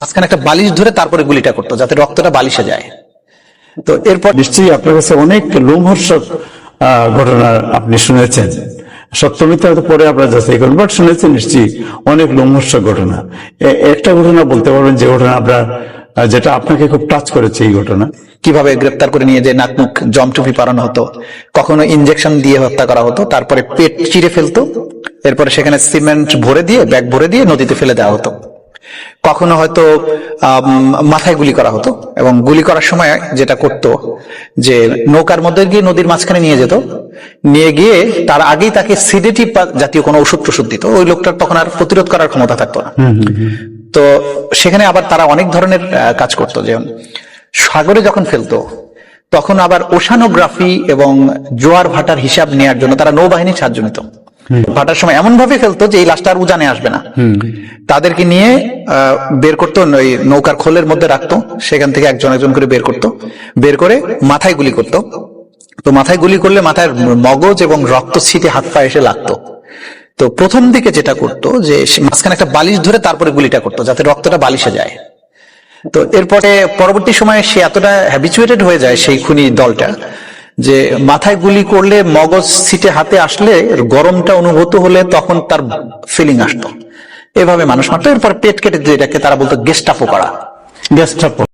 মাঝখানে একটা বালিশ ধরে তারপরে গুলিটা করতো যাতে রক্তটা বালিশে যায়। তো এরপর নিশ্চয়ই আপনার কাছে অনেক লোমহর্ষক ঘটনা আপনি শুনেছেন। সত্যমিথ্যা হয়তো পরে আপনারা যাচাই করবেন বাট শুনেছেন নিশ্চয়ই অনেক লোমহর্ষক ঘটনা। একটা ঘটনা বলতে পারবেন যে ঘটনা আপনার যেটা আপনাকে খুব টাচ করেছে এই ঘটনা। কীভাবে গ্রেপ্তার করে নিয়ে যে নাক মুখ জমটুপি পারানো হতো কখনো ইনজেকশন দিয়ে হত্যা করা হতো তারপরে পেট চিরে ফেলতো এরপরে সেখানে সিমেন্ট ভরে দিয়ে ব্যাগ ভরে দিয়ে নদীতে ফেলে দেওয়া হতো। কখনো হয়তো মাথায় গুলি করা হতো এবং গুলি করার সময় যেটা করতো যে নৌকার মধ্যে গিয়ে নদীর মাঝখানে নিয়ে যেত নিয়ে গিয়ে তার আগেই তাকে সিডেটিভ জাতীয় কোনো ওষুধ টষুধ দিত। ওই লোকটার তখন আর প্রতিরোধ করার ক্ষমতা থাকতো না। তো সেখানে আবার তারা অনেক ধরনের কাজ করতো যেমন সাগরে যখন ফেলতো তখন আবার ওশানোগ্রাফি এবং জোয়ার ভাটার হিসাব নেওয়ার জন্য তারা নৌবাহিনীর সাহায্য নিত। ভাটার সময় এমন ভাবে ফেলতো যে এই লাশটা আর উজানে আসবে না। তাদেরকে নিয়ে বের করতো ওই নৌকার খোলের মধ্যে রাখতো সেখান থেকে একজন একজন করে বের করতো। বের করে মাথায় গুলি করতো। তো মাথায় গুলি করলে মাথায় মগজ এবং রক্ত ছিটে হাত পা এসে লাগতো। তো প্রথম দিকে যেটা করতো যে মাঝখানে একটা বালিশ ধরে তারপরে গুলিটা করতো যাতে রক্তটা বালিশে যায়। তো এরপরে পরবর্তী সময়ে সে এতটা হ্যাবিচুয়েটেড হয়ে যায় সেই খুনি দলটা যে মাথায় গুলি করলে মগজ সিটে হাতে আসলে গরমটা অনুভূত হলে তখন তার ফিলিং আসতো। এভাবে মানুষ মারতো। এরপর পেট কেটে যেটাকে তারা বলতো গেস্টাপো করা গ্যাসটা